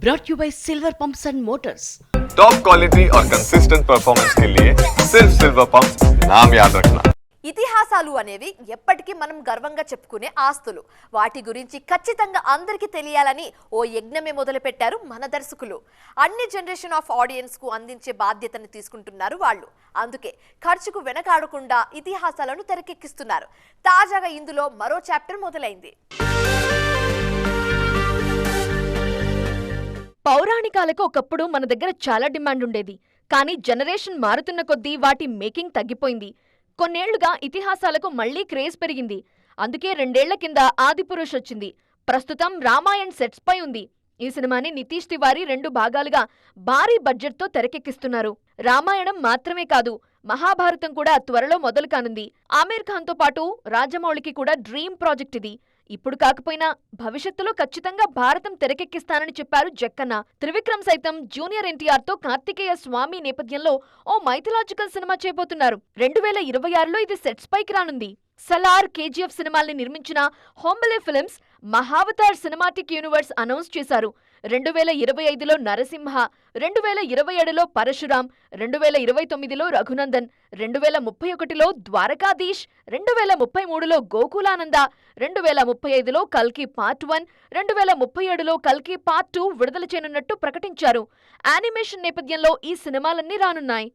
brought you by Silver Pumps and Motors. Top quality और consistent performance के लिए सिर्फ सिल्वर पंप नाम याद रखना ఇతిహాసాలు అనేవి ఎప్పటికీ మనం గర్వంగా చెప్పుకునే ఆస్తులు వాటి గురించి ఖచ్చితంగా అందరికీ తెలియాలని ఓ యజ్ఞమే మొదలుపెట్టారు మన దర్శకులు అన్ని జనరేషన్ ఆఫ్ ఆడియన్స్ కు అందించే బాధ్యతను తీసుకుంటున్నారు వాళ్ళు అందుకే ఖర్చుకు వెనకాడకుండా ఇతిహాసాలను తెరకెక్కిస్తున్నారు తాజాగా ఇందులో మరో చాప్టర్ మొదలైంది పౌరాణికాలకు ఒకప్పుడు మన దగ్గర చాలా డిమాండ్ ఉండేది. కానీ జనరేషన్ మారుతున్న కొద్దీ వాటి మేకింగ్ తగ్గిపోయింది. కొన్నేళ్ళుగా ఇతిహాసాలకు మళ్ళీ క్రేజ్ పెరిగింది. అందుకే రెండేళ్ళ కింద ఆదిపురుష్ వచ్చింది. ప్రస్తుతం రామాయణ్ సెట్స్ పై ఉంది. ఈ సినిమాని నితీష్ తివారీ రెండు భాగాలుగా భారీ బడ్జెట్తో తెరకెక్కిస్తున్నారు. రామాయణం మాత్రమే కాదు మహాభారతం కూడా త్వరలో మొదలు కానుంది. ఆమీర్ ఖాన్తో పాటు రాజమౌళికి కూడా డ్రీమ్ ప్రాజెక్ట్ ఇది. ఇప్పుడు కాకపోయినా భవిష్యత్తులో ఖచ్చితంగా భారతం తెరకెక్కిస్తానని చెప్పారు జక్కన్న. త్రివిక్రమ్ సైతం జూనియర్ ఎన్టీఆర్తో కార్తికేయ స్వామి నేపథ్యంలో ఓ మైథలాజికల్ సినిమా చేయబోతున్నారు రెండు వేల ఇరవై ఆరులో ఇది సెట్స్ పైకి రానుంది. సలార్ కేజీఎఫ్ సినిమాల్ని నిర్మించిన Hombale Films Mahavatar cinematic universe announce చేశారు. రెండు వేల ఇరవై ఐదులో నరసింహ రెండు వేల ఇరవై ఏడులో పరశురాం రెండు వేల ఇరవై తొమ్మిదిలో రఘునందన్ రెండు వేల ముప్పై ఒకటిలో ద్వారకాధీష్ రెండు వేల ముప్పై మూడులో గోకులానంద రెండు వేల ముప్పై ఐదులో కల్కి పార్ట్ వన్ రెండు వేల ముప్పై ఏడులో కల్కి పార్ట్ టూ విడుదల చేయనున్నట్టు ప్రకటించారు. యానిమేషన్ నేపథ్యంలో ఈ సినిమాలన్నీ రానున్నాయి.